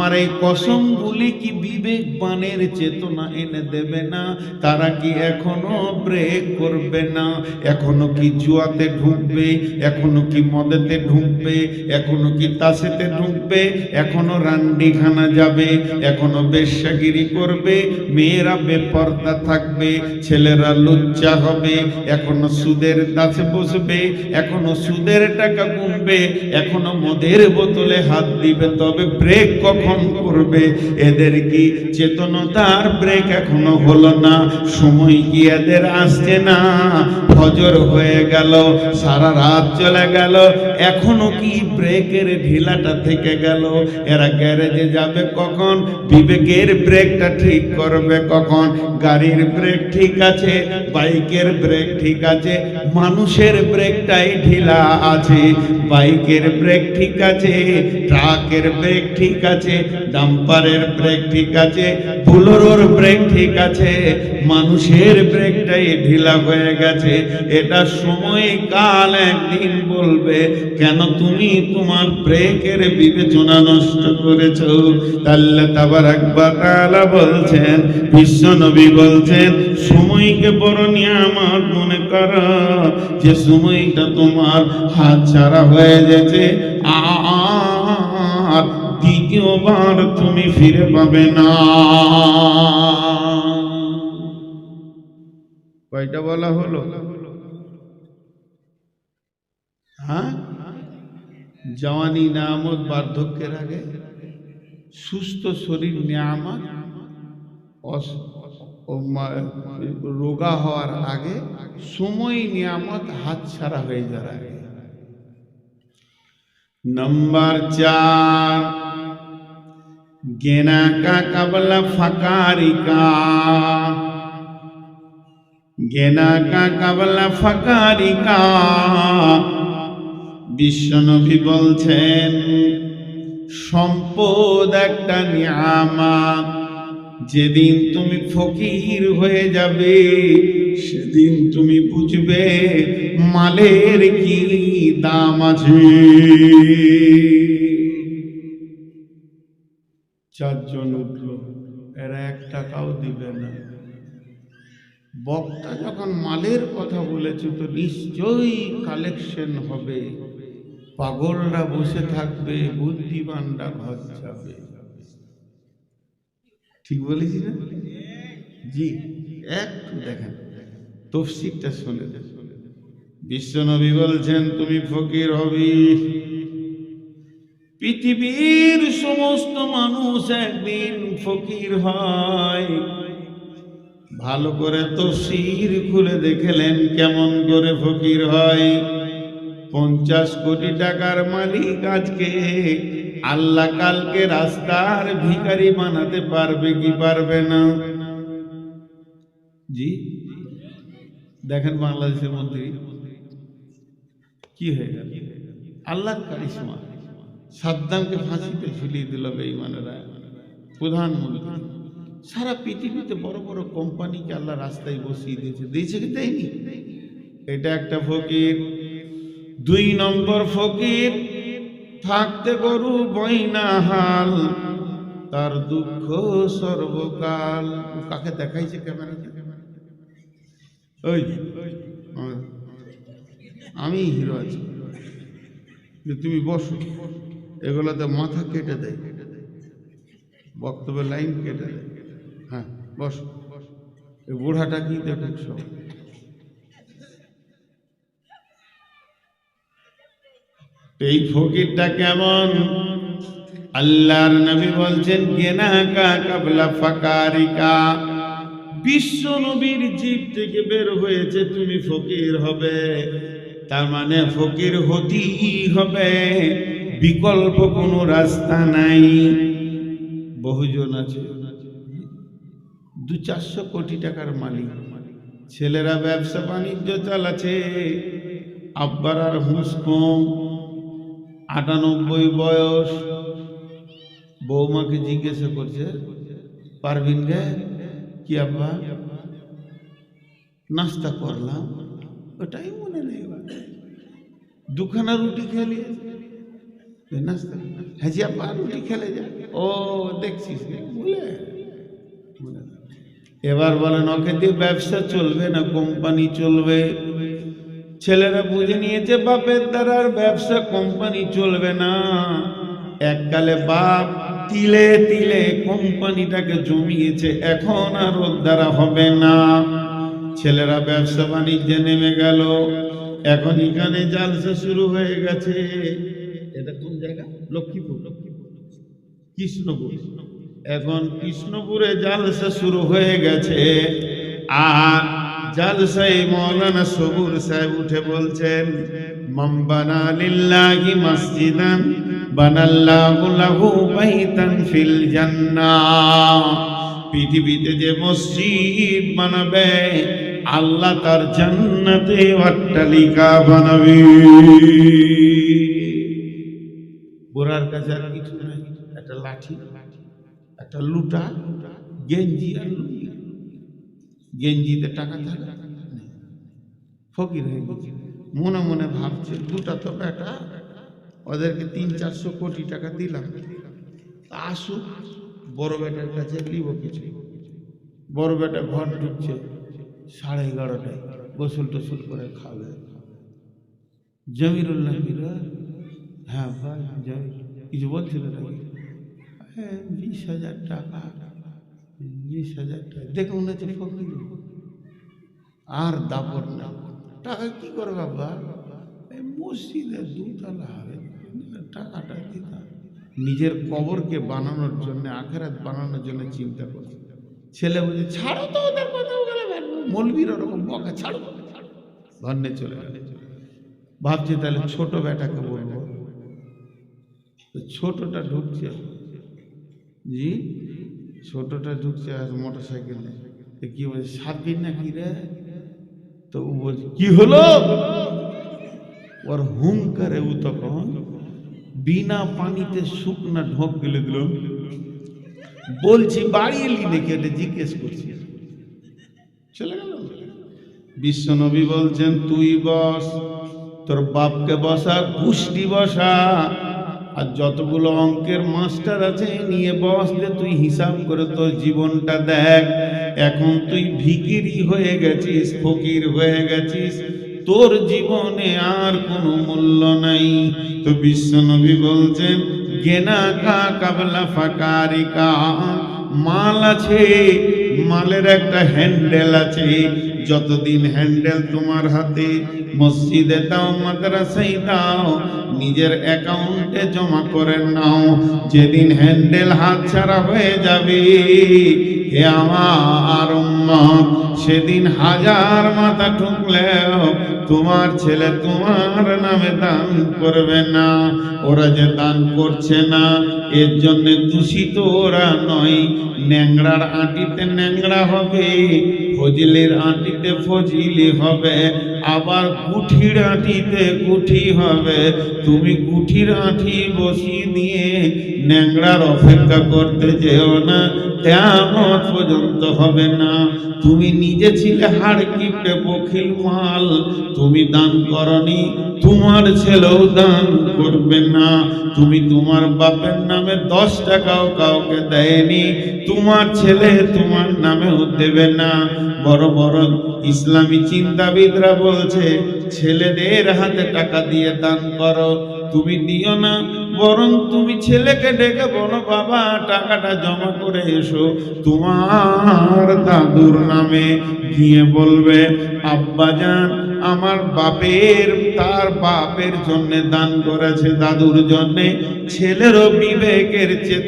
আমার এই কসমগুলি কি বিবেকবানের চেতনা এনে দেবে না? তারা কি এখনও ব্রেক করবে না? এখনও কি জুয়াতে ঢুকবে? এখনও কি মদেতে ঢুকবে? এখনও কি তাসেতে ঢুকবে? এখনও রান্ডিখানা যাবে? এখনও বেশ্যাগিরি করবে? মেয়েরা বেপর্দা থাকবে? ছেলেরা লুচ্চা হবে? এখনও সুদের দাসে বসবে? এখনও সুদের টাকা গুনবে? এখনও মদের বোতলে হাত দিবে? তবে ব্রেক কখন করবে। এদের কি চেতনতার ব্রেক এখনও হলো না? সময় কি এদের আসছে না? ফজর হয়ে গেল, সারা রাত চলে গেল, এখনও কি ব্রেকের ঢিলাটা থেকে গেল? এরা গ্যারেজে যাবে কখন? বিবেকের ব্রেকটা ঠিক করবে কখন? গাড়ির ব্রেক ঠিক আছে, বাইকের ব্রেক ঠিক আছে, মানুষের ব্রেকটাই ঢিলা আছে। বাইকের ব্রেক ঠিক আছে ট্রাকের ব্রেক ঠিক আছে ডাম্পারের ব্রেক ঠিক আছে, বুলোরোর ব্রেক ঠিক আছে, মানুষের ব্রেকটাই ঢিলা হয়ে গেছে। এটা সময় কাল একদিন বলবে, কেন তুমি তোমার ব্রেকের বিবেচনা নষ্ট করেছ? তাহলে তাবার একবার তাআলা বলছেন, বিশ্ব নবী বলছেন, সময়কে বড় নিয়ে আমার মনে কর, যে সময়টা তোমার হাত ছাড়া হয়ে গেছে আর দ্বিতীয়বার তুমি ফিরে পাবে না। কয়টা বলা হলো? হ্যাঁ? জওয়ানি নামত বার্ধক্যের আগে। সুস্থ শরীর, নিয়ামত। রোগা হওয়ার আগে। সময়, নিয়ামত হাত ছাড়া হয়ে যাওয়ার আগে। नंबर चार गेना का कबल फकारी का गेना का कबल फकारी का বিশ্বনবী বলছেন সম্পদ একটা নিয়ামত যেদিন তুমি ফকির হয়ে যাবে সেদিন তুমি বুঝবে মালের কি দাম আছে। চারজন উঠল, এরা এক টাকাও দিবে না। বক্তা যখন মালের কথা বলেছে তো নিশ্চয়ই কালেকশন হবে। পাগলরা বসে থাকবে, বুদ্ধিমানরা ঘর যাবে। ঠিক বলেছি না? জি, একটু দেখেন। তফসিকটা শুনে বিশ্বনবী বলছেন, তুমি ফকির হবি। পৃথিবীর সমস্ত মানুষ একদিন ফকির হয়। ভালো করে তফসির খুলে দেখলেন, কেমন করে ফকির হয়। পঞ্চাশ কোটি টাকার মালিক আজকে আল্লাহ কালকে রাস্তার ভিখারি বানাতে পারবে কি পারবে না? জি? দেখেন বাংলাদেশের মন্ত্রী। কি হয়ে গেল? আল্লাহ কারিশমা। সাদ্দামকে ফাঁসিতে ঝুলিয়ে দিল বেঈমানেরা। প্রধানমন্ত্রী সারা পৃথিবীতে বড় বড় কোম্পানিকে আল্লাহ রাস্তায় বসিয়ে দিয়েছে। দিয়েছে কি দেয়নি এটা একটা ফকির। দুই নম্বর ফকির, থাকতে গরু বইনা হাল, তার দুঃখ সর্বকাল। কাকে দেখাইছে ক্যামেরাতে? ওই আমি হিরো আছি। তুমি বসো, এগুলোতে মাথা কেটে দেয়। বক্তব্যের লাইন কেটে দেয়। হ্যাঁ বসো। এই বুড়াটা কি দেখুক সব এই ফকিরটা কেমন? আল্লাহর নবী বলছেন, গেনা কা কাবলা ফাকারিকা। বিশ্ব নবীর জীব থেকে বের হয়েছে, তুমি ফকির হবে। তার মানে ফকির হতেই হবে। বিকল্প কোনো রাস্তা নাই। বহুজন আছে। দু চারশো কোটি টাকার মালিক। ছেলেরা ব্যবসা বাণিজ্য চালাচ্ছে। আব্বার আর কম। আটানব্বই বয়স। বৌমাকে জিজ্ঞাসা করছে পারবিন গে কি আব্বা নাস্তা করলাম, ওটাই মনে নেই দুখানা রুটি খেলি নাস্তা হ্যাঁ জি আব্বা রুটি খেলে যা। ও, দেখছিস, বলে। এবার বলেন, ওকে দিয়ে ব্যবসা চলবে না, কোম্পানি চলবে? ছেলেরা বুঝে নিয়েছে, বাপের দ্বারা ব্যবসা, কোম্পানি চলবে না। এককালে বাপ তিলে তিলে কোম্পানিটাকে জমিয়েছে, এখন আর দ্বারা হবে না। ছেলেরা ব্যবসা বাণিজ্যে নেমে গেল, এখন এখানে জালসা শুরু হয়ে গেছে। এটা কোন জায়গা? লক্ষ্মীপুর। লক্ষ্মীপুর কৃষ্ণপুর। এখন কৃষ্ণপুরে জালসা শুরু হয়ে গেছে, আর জালসাই মৌলানা সবুর সাহেব উঠে বলছেন, মাম্বানা লিল্লাহি মসজিদান পৃথিবীতে যে মসজিদ বানাবে, আল্লাহ তার জান্নাতে অট্টালিকা বানাবে। গোড়ার কাছে আর কিছু নাই। একটা লাঠি, একটা লুটা, গেঞ্জি আর গেঞ্জিতে টাকা থাকে। ফকির হয়ে মনে মনে ভাবছে দুটা তো বেটা। ওদেরকে তিন চারশো কোটি টাকা দিলাম। আসুক, বড় বেটার কাছে লিব কিছু। বড় বেটা ঘর ঢুকছে, সাড়ে এগারোটায় গোসল টোসল করে খাবে। জমিরুল্লাহ মিরা হ্যাঁ ভাই জমির কিছু বলছিল নাকি? হ্যাঁ বিশ হাজার টাকা, বিশ হাজার টাকা। দেখে মনে হচ্ছে ফকির আর দাপট না। টাকা কি করবে বাবা? মসজিদে দুতলা হবে। টাকাটা দিতাম নিজের কবরকে বানানোর জন্য, আখেরাত বানানোর জন্য চিন্তা করছে। ছেলে বলছে, ছাড়ো তো ওদের কথা ওগুলো মলবির ওরকম বকা, ছাড়ো। ধন্যে চলে গেল। ভাবছি, তাহলে ছোট বেটাকে বলব? তো ছোটটা ঢুকছে। জি? ছোটটা ঢুকছে আর মোটর সাইকেলে কি বলছে সাত দিন না কি রে? তো ও বলছে, কি হলো? ওর হুম করে ও তখন বিনা পানিতে শুকনা ঢোক গেলে দিল। বলছি, বাড়ি এলি নাকি? এটা জিজ্ঞেস করছি। চলে গেল। বিশ্বনবী বলছেন, তুই বস, তোর বাপকে বসা কুষ্টি বসা, আর যতগুলো অঙ্কের মাস্টার আছে নিয়ে বস যে তুই হিসাব করে তোর জীবনটা দেখ। এখন তুই ভিকিরি হয়ে গেছিস, ফকির হয়ে গেছিস তোর জীবনে আর কোনো মূল্য নাই। তো বিশ্বনবী বলছেন, গেনা কা কাবলা ফাকারিকা। মাল আছে, মালের একটা হ্যান্ডেল আছে। যতদিন হ্যান্ডেল তোমার হাতে, মসজিদে দাও, মাদ্রাসায় দাও, নিজের অ্যাকাউন্টে জমা করে নাও। যেদিন হ্যান্ডেল হাত ছাড়া হয়ে যাবে, হে আমার উম্মত সেদিন হাজার মাথা ঠুকলেও তোমার ছেলে তোমার নামে দান করবে না। ওরা যে দান করছে না, এর জন্য দূষিত ওরা নয়। ন্যাংড়ার আঁটিতে ন্যাংড়া হবে, ফজিলের আঁটিতে ফজিলি হবে। আবার গুঠির আটিতে গুঠি হবে। তুমি গুঠির আঠি বসিয়ে নিয়ে ন্যাংড়ার অপেক্ষা করতে যেও না তেমন পর্যন্ত হবে না। তুমি নিজে ছিলে হাড় কিপটে বখিল মাল, তুমি দান করনি, তোমার ছেলেও দান করবে না। তুমি তোমার বাপের নামে দশ টাকাও কাউকে দেয়নি, তোমার ছেলে তোমার নামেও দেবে না। বড় বড় ইসলামী চিন্তাবিদরা বলছে, ছেলেদের হাতে টাকা দিয়ে দান করো। তুমি দিও না, বরং তুমি ছেলেকে ডেকে বলো, বাবা, টাকাটা জমা করে এসো। তোমার দাদুর নামে গিয়ে বলবে আব্বাজান আমার বাপের, তার বাপের জন্য দান করেছে দাদুর জন্য। ছেলেরও বিবেকের চেয়ে